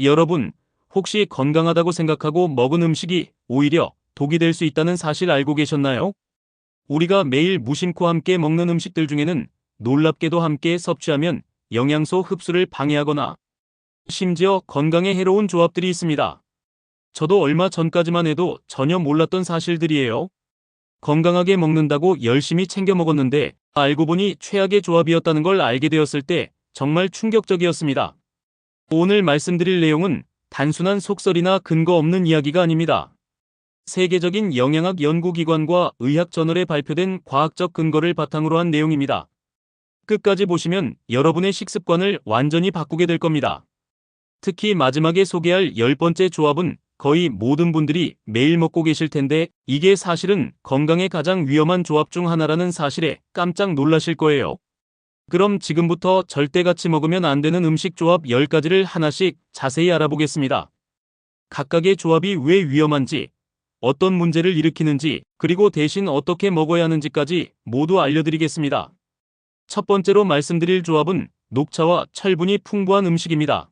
여러분, 혹시 건강하다고 생각하고 먹은 음식이 오히려 독이 될 수 있다는 사실 알고 계셨나요? 우리가 매일 무심코 함께 먹는 음식들 중에는 놀랍게도 함께 섭취하면 영양소 흡수를 방해하거나 심지어 건강에 해로운 조합들이 있습니다. 저도 얼마 전까지만 해도 전혀 몰랐던 사실들이에요. 건강하게 먹는다고 열심히 챙겨 먹었는데 알고 보니 최악의 조합이었다는 걸 알게 되었을 때 정말 충격적이었습니다. 오늘 말씀드릴 내용은 단순한 속설이나 근거 없는 이야기가 아닙니다. 세계적인 영양학 연구기관과 의학 저널에 발표된 과학적 근거를 바탕으로 한 내용입니다. 끝까지 보시면 여러분의 식습관을 완전히 바꾸게 될 겁니다. 특히 마지막에 소개할 열 번째 조합은 거의 모든 분들이 매일 먹고 계실 텐데 이게 사실은 건강에 가장 위험한 조합 중 하나라는 사실에 깜짝 놀라실 거예요. 그럼 지금부터 절대 같이 먹으면 안 되는 음식 조합 10가지를 하나씩 자세히 알아보겠습니다. 각각의 조합이 왜 위험한지, 어떤 문제를 일으키는지, 그리고 대신 어떻게 먹어야 하는지까지 모두 알려드리겠습니다. 첫 번째로 말씀드릴 조합은 녹차와 철분이 풍부한 음식입니다.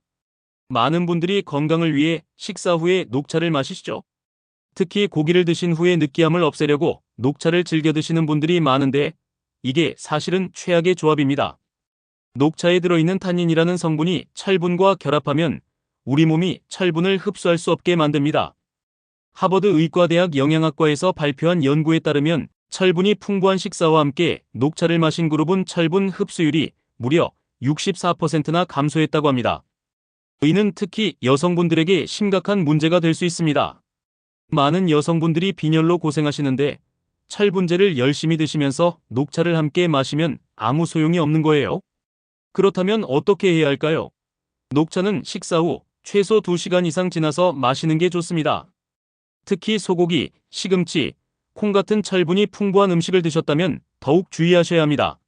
많은 분들이 건강을 위해 식사 후에 녹차를 마시시죠. 특히 고기를 드신 후에 느끼함을 없애려고 녹차를 즐겨 드시는 분들이 많은데 이게 사실은 최악의 조합입니다. 녹차에 들어있는 탄닌이라는 성분이 철분과 결합하면 우리 몸이 철분을 흡수할 수 없게 만듭니다. 하버드 의과대학 영양학과에서 발표한 연구에 따르면 철분이 풍부한 식사와 함께 녹차를 마신 그룹은 철분 흡수율이 무려 64%나 감소했다고 합니다. 이는 특히 여성분들에게 심각한 문제가 될 수 있습니다. 많은 여성분들이 빈혈로 고생하시는데 철분제를 열심히 드시면서 녹차를 함께 마시면 아무 소용이 없는 거예요. 그렇다면 어떻게 해야 할까요? 녹차는 식사 후 최소 2시간 이상 지나서 마시는 게 좋습니다. 특히 소고기, 시금치, 콩 같은 철분이 풍부한 음식을 드셨다면 더욱 주의하셔야 합니다.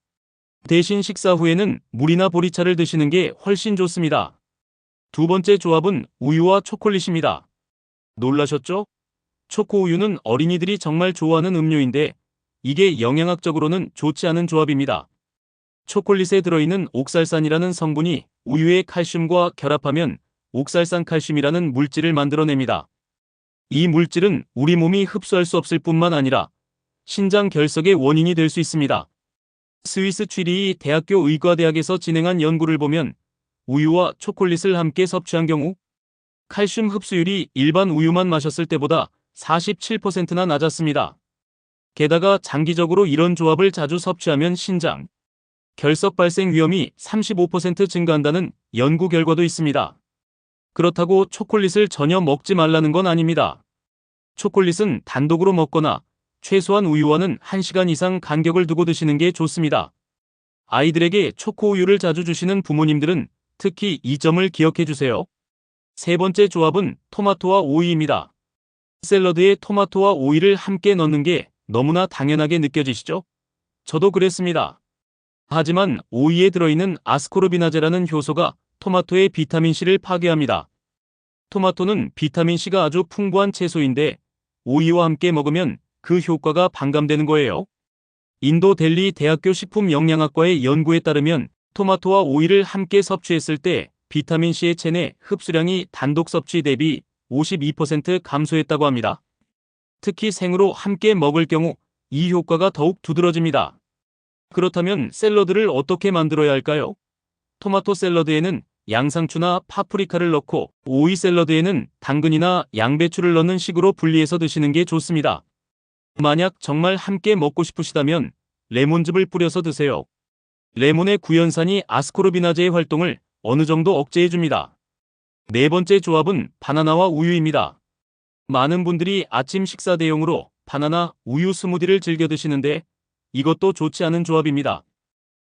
대신 식사 후에는 물이나 보리차를 드시는 게 훨씬 좋습니다. 두 번째 조합은 우유와 초콜릿입니다. 놀라셨죠? 초코우유는 어린이들이 정말 좋아하는 음료인데 이게 영양학적으로는 좋지 않은 조합입니다. 초콜릿에 들어있는 옥살산이라는 성분이 우유의 칼슘과 결합하면 옥살산 칼슘이라는 물질을 만들어냅니다. 이 물질은 우리 몸이 흡수할 수 없을 뿐만 아니라 신장 결석의 원인이 될 수 있습니다. 스위스 취리히 대학교 의과대학에서 진행한 연구를 보면 우유와 초콜릿을 함께 섭취한 경우 칼슘 흡수율이 일반 우유만 마셨을 때보다 47%나 낮았습니다. 게다가 장기적으로 이런 조합을 자주 섭취하면 신장, 결석 발생 위험이 35% 증가한다는 연구 결과도 있습니다. 그렇다고 초콜릿을 전혀 먹지 말라는 건 아닙니다. 초콜릿은 단독으로 먹거나 최소한 우유와는 1시간 이상 간격을 두고 드시는 게 좋습니다. 아이들에게 초코우유를 자주 주시는 부모님들은 특히 이 점을 기억해 주세요. 세 번째 조합은 토마토와 오이입니다. 샐러드에 토마토와 오이를 함께 넣는 게 너무나 당연하게 느껴지시죠? 저도 그랬습니다. 하지만 오이에 들어있는 아스코르비나제라는 효소가 토마토의 비타민C를 파괴합니다. 토마토는 비타민C가 아주 풍부한 채소인데 오이와 함께 먹으면 그 효과가 반감되는 거예요. 인도 델리 대학교 식품영양학과의 연구에 따르면 토마토와 오이를 함께 섭취했을 때 비타민C의 체내 흡수량이 단독 섭취 대비 52% 감소했다고 합니다. 특히 생으로 함께 먹을 경우 이 효과가 더욱 두드러집니다. 그렇다면 샐러드를 어떻게 만들어야 할까요? 토마토 샐러드에는 양상추나 파프리카를 넣고 오이 샐러드에는 당근이나 양배추를 넣는 식으로 분리해서 드시는 게 좋습니다. 만약 정말 함께 먹고 싶으시다면 레몬즙을 뿌려서 드세요. 레몬의 구연산이 아스코르비나제의 활동을 어느 정도 억제해줍니다. 네 번째 조합은 바나나와 우유입니다. 많은 분들이 아침 식사 대용으로 바나나 우유 스무디를 즐겨 드시는데 이것도 좋지 않은 조합입니다.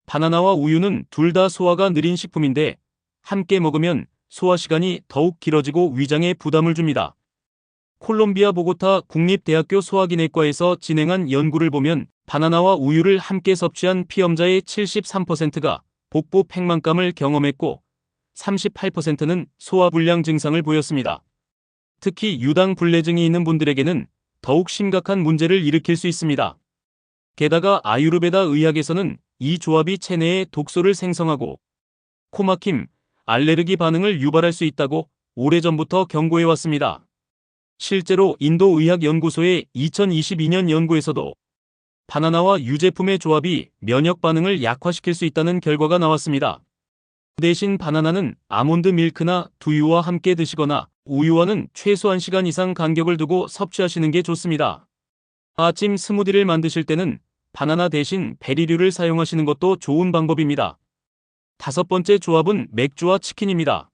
바나나와 우유는 둘 다 소화가 느린 식품인데 함께 먹으면 소화 시간이 더욱 길어지고 위장에 부담을 줍니다. 콜롬비아 보고타 국립대학교 소화기내과에서 진행한 연구를 보면 바나나와 우유를 함께 섭취한 피험자의 73%가 복부 팽만감을 경험했고 38%는 소화불량 증상을 보였습니다. 특히 유당 불내증이 있는 분들에게는 더욱 심각한 문제를 일으킬 수 있습니다. 게다가 아유르베다 의학에서는 이 조합이 체내에 독소를 생성하고 코막힘, 알레르기 반응을 유발할 수 있다고 오래전부터 경고해왔습니다. 실제로 인도의학연구소의 2022년 연구에서도 바나나와 유제품의 조합이 면역 반응을 약화시킬 수 있다는 결과가 나왔습니다. 대신 바나나는 아몬드 밀크나 두유와 함께 드시거나 우유와는 최소 1시간 이상 간격을 두고 섭취하시는 게 좋습니다. 아침 스무디를 만드실 때는 바나나 대신 베리류를 사용하시는 것도 좋은 방법입니다. 다섯 번째 조합은 맥주와 치킨입니다.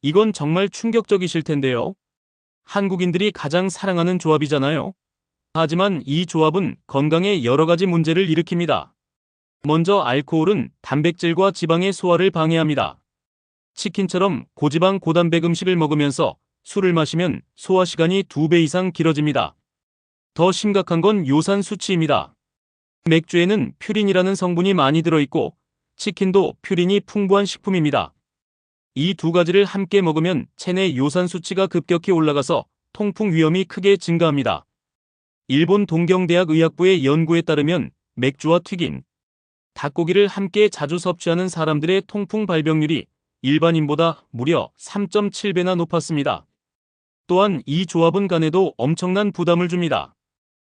이건 정말 충격적이실 텐데요. 한국인들이 가장 사랑하는 조합이잖아요. 하지만 이 조합은 건강에 여러 가지 문제를 일으킵니다. 먼저 알코올은 단백질과 지방의 소화를 방해합니다. 치킨처럼 고지방 고단백 음식을 먹으면서 술을 마시면 소화 시간이 2배 이상 길어집니다. 더 심각한 건 요산 수치입니다. 맥주에는 퓨린이라는 성분이 많이 들어있고 치킨도 퓨린이 풍부한 식품입니다. 이 두 가지를 함께 먹으면 체내 요산 수치가 급격히 올라가서 통풍 위험이 크게 증가합니다. 일본 동경대학 의학부의 연구에 따르면 맥주와 튀김, 닭고기를 함께 자주 섭취하는 사람들의 통풍 발병률이 일반인보다 무려 3.7배나 높았습니다. 또한 이 조합은 간에도 엄청난 부담을 줍니다.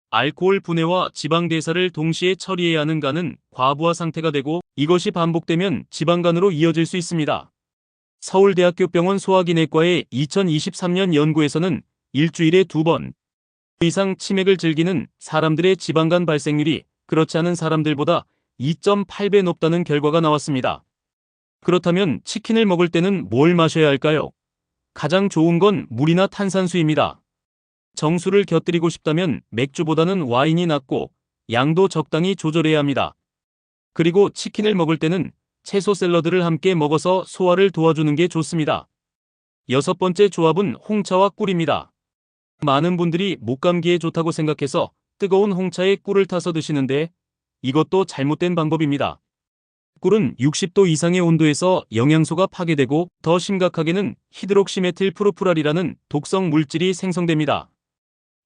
알코올 분해와 지방 대사를 동시에 처리해야 하는 간은 과부하 상태가 되고 이것이 반복되면 지방간으로 이어질 수 있습니다. 서울대학교 병원 소화기내과의 2023년 연구에서는 일주일에 두 번 이상 치맥을 즐기는 사람들의 지방간 발생률이 그렇지 않은 사람들보다 2.8배 높다는 결과가 나왔습니다. 그렇다면 치킨을 먹을 때는 뭘 마셔야 할까요? 가장 좋은 건 물이나 탄산수입니다. 정수를 곁들이고 싶다면 맥주보다는 와인이 낫고 양도 적당히 조절해야 합니다. 그리고 치킨을 먹을 때는 채소 샐러드를 함께 먹어서 소화를 도와주는 게 좋습니다. 여섯 번째 조합은 홍차와 꿀입니다. 많은 분들이 목감기에 좋다고 생각해서 뜨거운 홍차에 꿀을 타서 드시는데 이것도 잘못된 방법입니다. 꿀은 60도 이상의 온도에서 영양소가 파괴되고 더 심각하게는 히드록시메틸 프로프랄이라는 독성 물질이 생성됩니다.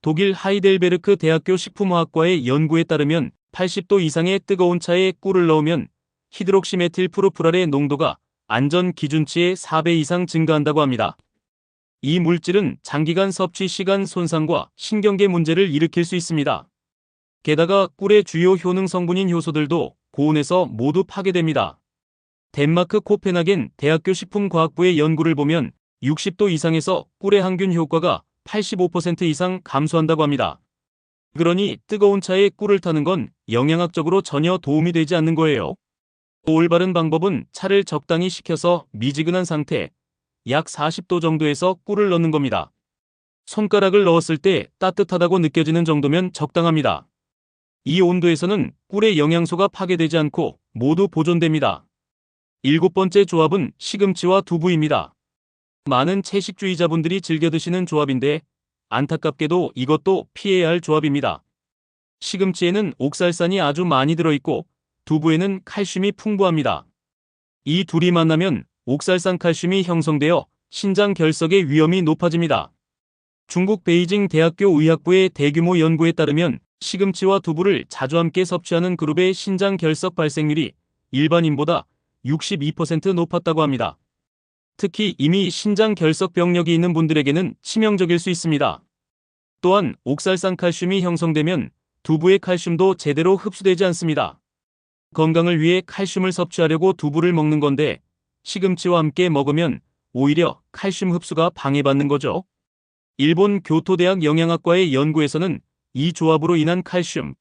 독일 하이델베르크 대학교 식품화학과의 연구에 따르면 80도 이상의 뜨거운 차에 꿀을 넣으면 히드록시메틸 프로프랄의 농도가 안전 기준치의 4배 이상 증가한다고 합니다. 이 물질은 장기간 섭취 시간 손상과 신경계 문제를 일으킬 수 있습니다. 게다가 꿀의 주요 효능 성분인 효소들도 고온에서 모두 파괴됩니다. 덴마크 코펜하겐 대학교 식품과학부의 연구를 보면 60도 이상에서 꿀의 항균 효과가 85% 이상 감소한다고 합니다. 그러니 뜨거운 차에 꿀을 타는 건 영양학적으로 전혀 도움이 되지 않는 거예요. 올바른 방법은 차를 적당히 식혀서 미지근한 상태, 약 40도 정도에서 꿀을 넣는 겁니다. 손가락을 넣었을 때 따뜻하다고 느껴지는 정도면 적당합니다. 이 온도에서는 꿀의 영양소가 파괴되지 않고 모두 보존됩니다. 일곱 번째 조합은 시금치와 두부입니다. 많은 채식주의자분들이 즐겨 드시는 조합인데 안타깝게도 이것도 피해야 할 조합입니다. 시금치에는 옥살산이 아주 많이 들어있고 두부에는 칼슘이 풍부합니다. 이 둘이 만나면 옥살산 칼슘이 형성되어 신장 결석의 위험이 높아집니다. 중국 베이징 대학교 의학부의 대규모 연구에 따르면 시금치와 두부를 자주 함께 섭취하는 그룹의 신장 결석 발생률이 일반인보다 62% 높았다고 합니다. 특히 이미 신장 결석 병력이 있는 분들에게는 치명적일 수 있습니다. 또한 옥살산 칼슘이 형성되면 두부의 칼슘도 제대로 흡수되지 않습니다. 건강을 위해 칼슘을 섭취하려고 두부를 먹는 건데 시금치와 함께 먹으면 오히려 칼슘 흡수가 방해받는 거죠. 일본 교토대학 영양학과의 연구에서는 이 조합으로 인한 칼슘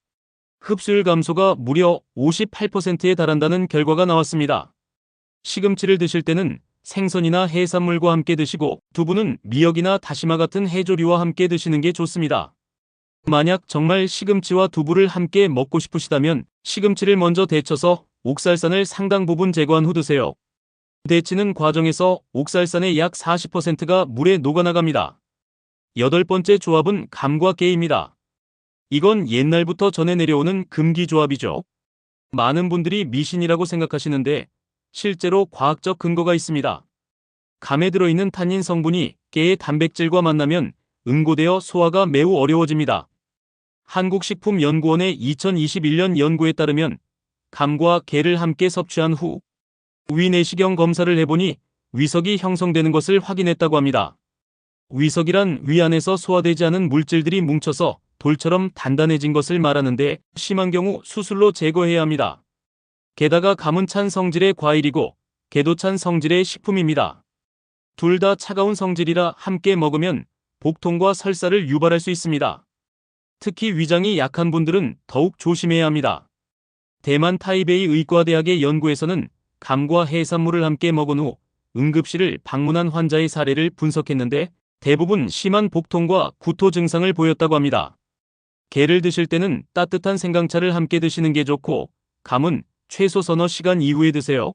흡수율 감소가 무려 58%에 달한다는 결과가 나왔습니다. 시금치를 드실 때는 생선이나 해산물과 함께 드시고 두부는 미역이나 다시마 같은 해조류와 함께 드시는 게 좋습니다. 만약 정말 시금치와 두부를 함께 먹고 싶으시다면 시금치를 먼저 데쳐서 옥살산을 상당 부분 제거한 후 드세요. 데치는 과정에서 옥살산의 약 40%가 물에 녹아나갑니다. 여덟 번째 조합은 감과 깨입니다. 이건 옛날부터 전해 내려오는 금기 조합이죠. 많은 분들이 미신이라고 생각하시는데 실제로 과학적 근거가 있습니다. 감에 들어있는 탄닌 성분이 깨의 단백질과 만나면 응고되어 소화가 매우 어려워집니다. 한국식품연구원의 2021년 연구에 따르면 감과 깨를 함께 섭취한 후 위내시경 검사를 해보니 위석이 형성되는 것을 확인했다고 합니다. 위석이란 위 안에서 소화되지 않은 물질들이 뭉쳐서 돌처럼 단단해진 것을 말하는데 심한 경우 수술로 제거해야 합니다. 게다가 감은 찬 성질의 과일이고 개도 찬 성질의 식품입니다. 둘 다 차가운 성질이라 함께 먹으면 복통과 설사를 유발할 수 있습니다. 특히 위장이 약한 분들은 더욱 조심해야 합니다. 대만 타이베이 의과대학의 연구에서는 감과 해산물을 함께 먹은 후 응급실을 방문한 환자의 사례를 분석했는데 대부분 심한 복통과 구토 증상을 보였다고 합니다. 게를 드실 때는 따뜻한 생강차를 함께 드시는 게 좋고 감은 최소 서너 시간 이후에 드세요.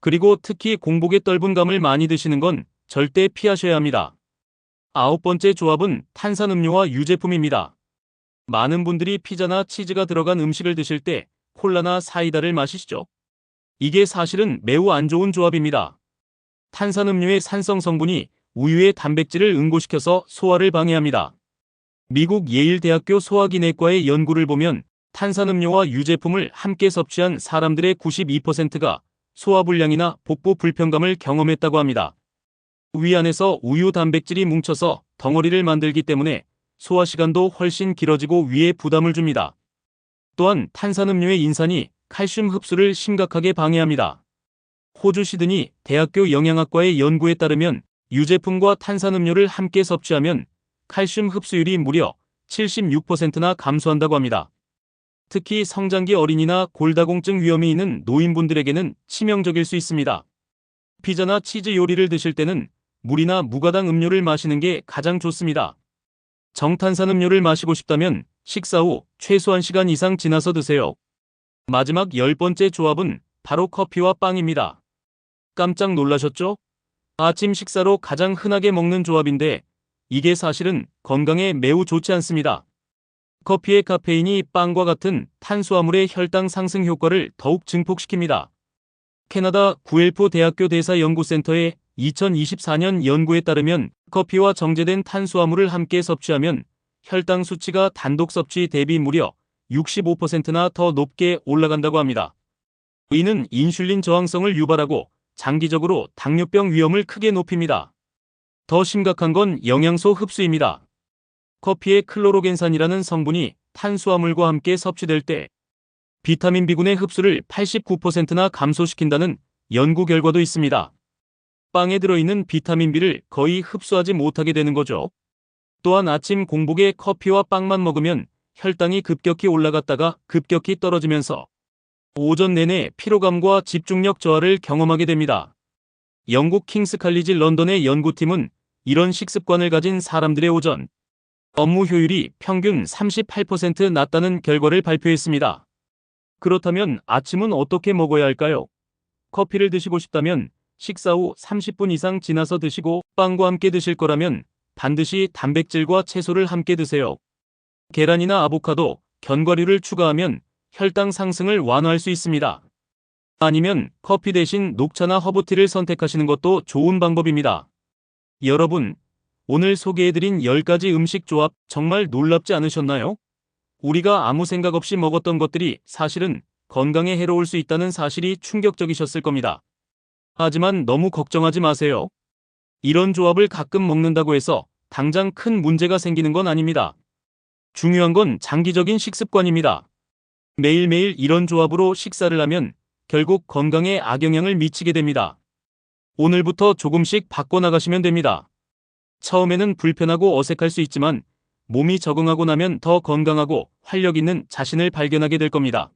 그리고 특히 공복에 떫은 감을 많이 드시는 건 절대 피하셔야 합니다. 아홉 번째 조합은 탄산음료와 유제품입니다. 많은 분들이 피자나 치즈가 들어간 음식을 드실 때 콜라나 사이다를 마시시죠. 이게 사실은 매우 안 좋은 조합입니다. 탄산음료의 산성 성분이 우유의 단백질을 응고시켜서 소화를 방해합니다. 미국 예일대학교 소화기내과의 연구를 보면 탄산음료와 유제품을 함께 섭취한 사람들의 92%가 소화불량이나 복부 불편감을 경험했다고 합니다. 위 안에서 우유 단백질이 뭉쳐서 덩어리를 만들기 때문에 소화 시간도 훨씬 길어지고 위에 부담을 줍니다. 또한 탄산음료의 인산이 칼슘 흡수를 심각하게 방해합니다. 호주 시드니 대학교 영양학과의 연구에 따르면 유제품과 탄산음료를 함께 섭취하면 칼슘 흡수율이 무려 76%나 감소한다고 합니다. 특히 성장기 어린이나 골다공증 위험이 있는 노인분들에게는 치명적일 수 있습니다. 피자나 치즈 요리를 드실 때는 물이나 무가당 음료를 마시는 게 가장 좋습니다. 정탄산 음료를 마시고 싶다면 식사 후 최소 1시간 이상 지나서 드세요. 마지막 열 번째 조합은 바로 커피와 빵입니다. 깜짝 놀라셨죠? 아침 식사로 가장 흔하게 먹는 조합인데 이게 사실은 건강에 매우 좋지 않습니다. 커피의 카페인이 빵과 같은 탄수화물의 혈당 상승 효과를 더욱 증폭시킵니다. 캐나다 구엘포 대학교 대사 연구센터의 2024년 연구에 따르면 커피와 정제된 탄수화물을 함께 섭취하면 혈당 수치가 단독 섭취 대비 무려 65%나 더 높게 올라간다고 합니다. 이는 인슐린 저항성을 유발하고 장기적으로 당뇨병 위험을 크게 높입니다. 더 심각한 건 영양소 흡수입니다. 커피의 클로로겐산이라는 성분이 탄수화물과 함께 섭취될 때 비타민 B군의 흡수를 89%나 감소시킨다는 연구 결과도 있습니다. 빵에 들어있는 비타민 B를 거의 흡수하지 못하게 되는 거죠. 또한 아침 공복에 커피와 빵만 먹으면 혈당이 급격히 올라갔다가 급격히 떨어지면서 오전 내내 피로감과 집중력 저하를 경험하게 됩니다. 영국 킹스 칼리지 런던의 연구팀은 이런 식습관을 가진 사람들의 오전 업무 효율이 평균 38% 낮다는 결과를 발표했습니다. 그렇다면 아침은 어떻게 먹어야 할까요? 커피를 드시고 싶다면 식사 후 30분 이상 지나서 드시고 빵과 함께 드실 거라면 반드시 단백질과 채소를 함께 드세요. 계란이나 아보카도, 견과류를 추가하면 혈당 상승을 완화할 수 있습니다. 아니면 커피 대신 녹차나 허브티를 선택하시는 것도 좋은 방법입니다. 여러분, 오늘 소개해드린 10가지 음식 조합 정말 놀랍지 않으셨나요? 우리가 아무 생각 없이 먹었던 것들이 사실은 건강에 해로울 수 있다는 사실이 충격적이셨을 겁니다. 하지만 너무 걱정하지 마세요. 이런 조합을 가끔 먹는다고 해서 당장 큰 문제가 생기는 건 아닙니다. 중요한 건 장기적인 식습관입니다. 매일매일 이런 조합으로 식사를 하면 결국 건강에 악영향을 미치게 됩니다. 오늘부터 조금씩 바꿔나가시면 됩니다. 처음에는 불편하고 어색할 수 있지만 몸이 적응하고 나면 더 건강하고 활력 있는 자신을 발견하게 될 겁니다.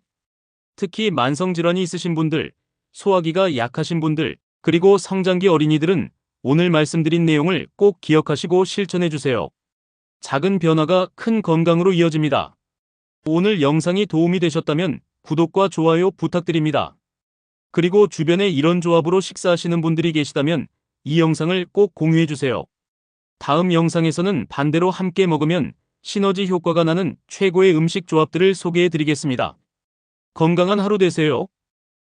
특히 만성질환이 있으신 분들, 소화기가 약하신 분들, 그리고 성장기 어린이들은 오늘 말씀드린 내용을 꼭 기억하시고 실천해 주세요. 작은 변화가 큰 건강으로 이어집니다. 오늘 영상이 도움이 되셨다면 구독과 좋아요 부탁드립니다. 그리고 주변에 이런 조합으로 식사하시는 분들이 계시다면 이 영상을 꼭 공유해 주세요. 다음 영상에서는 반대로 함께 먹으면 시너지 효과가 나는 최고의 음식 조합들을 소개해 드리겠습니다. 건강한 하루 되세요.